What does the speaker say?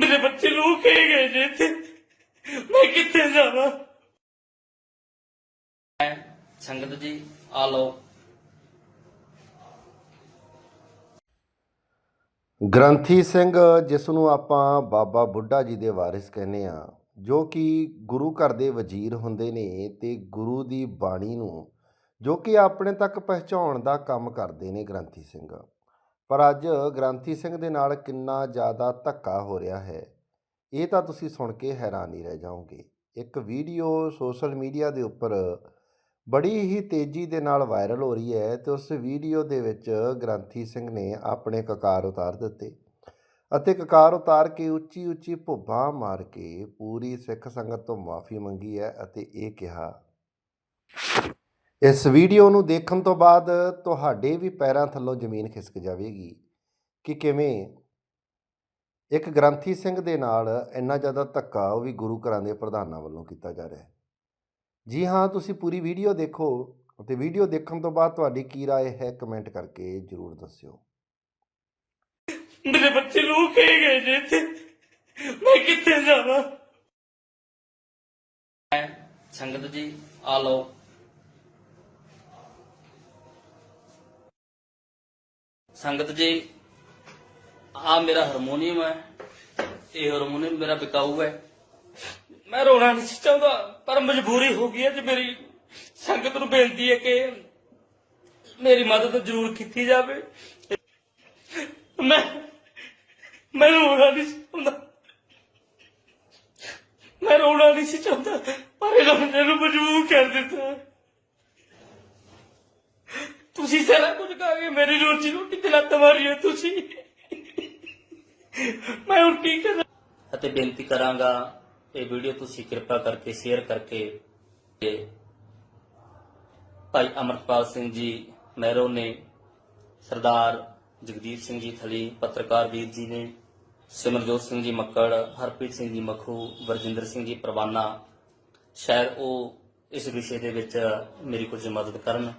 ਮੇਰੇ ਬੱਚੇ ਲੋਕ ਕਹੇ ਗਏ ਜੇ ਇੱਥੇ। ਮੈਂ ਕਿੱਥੇ ਜਾਵਾਂ? ਸੰਗਤ ਜੀ ਆ ਲਓ। ਗ੍ਰੰਥੀ ਸਿੰਘ ਜਿਸ ਨੂੰ ਆਪਾਂ ਬਾਬਾ ਬੁੱਢਾ ਜੀ ਦੇ ਵਾਰਿਸ ਕਹਿੰਦੇ ਆ ਜੋ ਕਿ ਗੁਰੂ ਘਰ ਦੇ ਵਜ਼ੀਰ ਹੁੰਦੇ ਨੇ ਤੇ ਗੁਰੂ ਦੀ ਬਾਣੀ ਨੂੰ ਜੋ ਕਿ ਆਪਣੇ ਤੱਕ ਪਹੁੰਚਾਉਣ ਦਾ ਕੰਮ ਕਰਦੇ ਨੇ ਗ੍ਰੰਥੀ ਸਿੰਘ। ਪਰ ਅੱਜ ਗ੍ਰੰਥੀ ਸਿੰਘ ਦੇ ਨਾਲ ਕਿੰਨਾ ਜ਼ਿਆਦਾ ਧੱਕਾ ਹੋ ਰਿਹਾ ਹੈ, ਇਹ ਤਾਂ ਤੁਸੀਂ ਸੁਣ ਕੇ ਹੈਰਾਨ ਹੀ ਰਹਿ ਜਾਓਗੇ। ਇੱਕ ਵੀਡੀਓ ਸੋਸ਼ਲ ਮੀਡੀਆ ਦੇ ਉੱਪਰ ਬੜੀ ਹੀ ਤੇਜ਼ੀ ਦੇ ਨਾਲ ਵਾਇਰਲ ਹੋ ਰਹੀ ਹੈ ਤੇ ਉਸ ਵੀਡੀਓ ਦੇ ਵਿੱਚ ਗ੍ਰੰਥੀ ਸਿੰਘ ਨੇ ਆਪਣੇ ਕਕਾਰ ਉਤਾਰ ਦਿੱਤੇ ਅਤੇ ਕਕਾਰ ਉਤਾਰ ਕੇ ਉੱਚੀ ਉੱਚੀ ਭੁੱਬਾਂ ਮਾਰ ਕੇ ਪੂਰੀ ਸਿੱਖ ਸੰਗਤ ਤੋਂ ਮਾਫੀ ਮੰਗੀ ਹੈ ਅਤੇ ਇਹ ਕਿਹਾ ਇਸ ਵੀਡੀਓ ਨੂੰ ਦੇਖਣ ਤੋਂ ਬਾਅਦ ਤੁਹਾਡੇ ਵੀ ਪੈਰਾਂ ਥੱਲੋਂ ਜ਼ਮੀਨ ਖਿਸਕ ਜਾਵੇਗੀ ਕਿ ਕਿਵੇਂ ਇੱਕ ਗ੍ਰੰਥੀ ਸਿੰਘ ਦੇ ਨਾਲ ਇੰਨਾ ਜ਼ਿਆਦਾ ਧੱਕਾ ਉਹ ਵੀ ਗੁਰੂ ਘਰਾਂ ਦੇ ਪ੍ਰਧਾਨਾਂ ਵੱਲੋਂ ਕੀਤਾ ਜਾ ਰਿਹਾ ਹੈ ਜੀ ਹਾਂ ਤੁਸੀਂ ਪੂਰੀ ਵੀਡੀਓ ਦੇਖੋ ਅਤੇ ਵੀਡੀਓ ਦੇਖਣ ਤੋਂ ਬਾਅਦ ਤੁਹਾਡੀ ਕੀ رائے ਹੈ ਕਮੈਂਟ ਕਰਕੇ ਜਰੂਰ ਦੱਸਿਓ ਮੇਰੇ ਬੱਚੇ ਲੋਕ ਕਹੇ ਗਏ ਜੇ ਇੱਥੇ ਮੈਂ ਕਿੱਥੇ ਜਾਵਾਂ ਸੰਗਤ ਜੀ ਆ ਲਓ ਸੰਗਤ ਜੀ ਆ ਮੇਰਾ ਹਾਰਮੋਨੀਅਮ ਹੈ, ਇਹ ਹਾਰਮੋਨੀਅਮ ਮੇਰਾ ਬਿਕਾਊ ਹੈ। ਮੈਂ ਰੋਣਾ ਨਹੀਂ ਸੀ ਚਾਹੁੰਦਾ, ਪਰ ਮਜਬੂਰੀ ਹੋ ਗਈ ਹੈ ਜੇ ਮੇਰੀ। ਸੰਗਤ ਨੂੰ ਬੇਨਤੀ ਹੈ ਕਿ ਮੇਰੀ ਮਦਦ ਜ਼ਰੂਰ ਕੀਤੀ ਜਾਵੇ। ਮੈਂ ਮੈਂ ਰੋਣਾ ਨਹੀਂ ਸੀ ਚਾਹੁੰਦਾ। ਮੈਂ ਰੋਣਾ ਨਹੀਂ ਸੀ ਚਾਹੁੰਦਾ, ਪਰ ਇਹਨਾਂ ਨੇ ਮਜਬੂਰ ਕਰ ਦਿੱਤਾ। ਤੁਸੀਂ ਸਾਰਾ ਕੁਝ ਕਹਾ ਕੇ ਮੇਰੀ ਰੋਜੀ ਰੋਟੀ ਤੇ ਲੱਤ ਮਾਰੀ ਹੈ ਤੁਸੀਂ। ਮੈਂ ਹੁਣ ਕੀ ਕਰਾਂ? ਅਤੇ ਬੇਨਤੀ ਕਰਾਂਗਾ, ਇਹ ਵੀਡੀਓ ਤੁਸੀਂ ਕਿਰਪਾ ਕਰਕੇ ਸ਼ੇਅਰ ਕਰਕੇ ਭਾਈ ਅਮਰਪਾਲ ਸਿੰਘ ਜੀ, ਮਹਿਰੋ ਨੇ, ਸਰਦਾਰ ਜਗਦੀਪ ਸਿੰਘ ਜੀ ਥਲੀ, ਪੱਤਰਕਾਰ ਵੀਰ ਜੀ ਨੇ, ਸਿਮਰਜੋਤ ਸਿੰਘ ਜੀ ਮੱਕੜ, ਹਰਪ੍ਰੀਤ ਸਿੰਘ ਜੀ ਮਖੂ, ਵਰਜਿੰਦਰ ਸਿੰਘ ਜੀ ਪਰਵਾਨਾ, ਸ਼ਾਇਦ ਉਹ ਇਸ ਵਿਸ਼ੇ ਦੇ ਵਿੱਚ ਮੇਰੀ ਕੁਝ ਮਦਦ ਕਰਨ।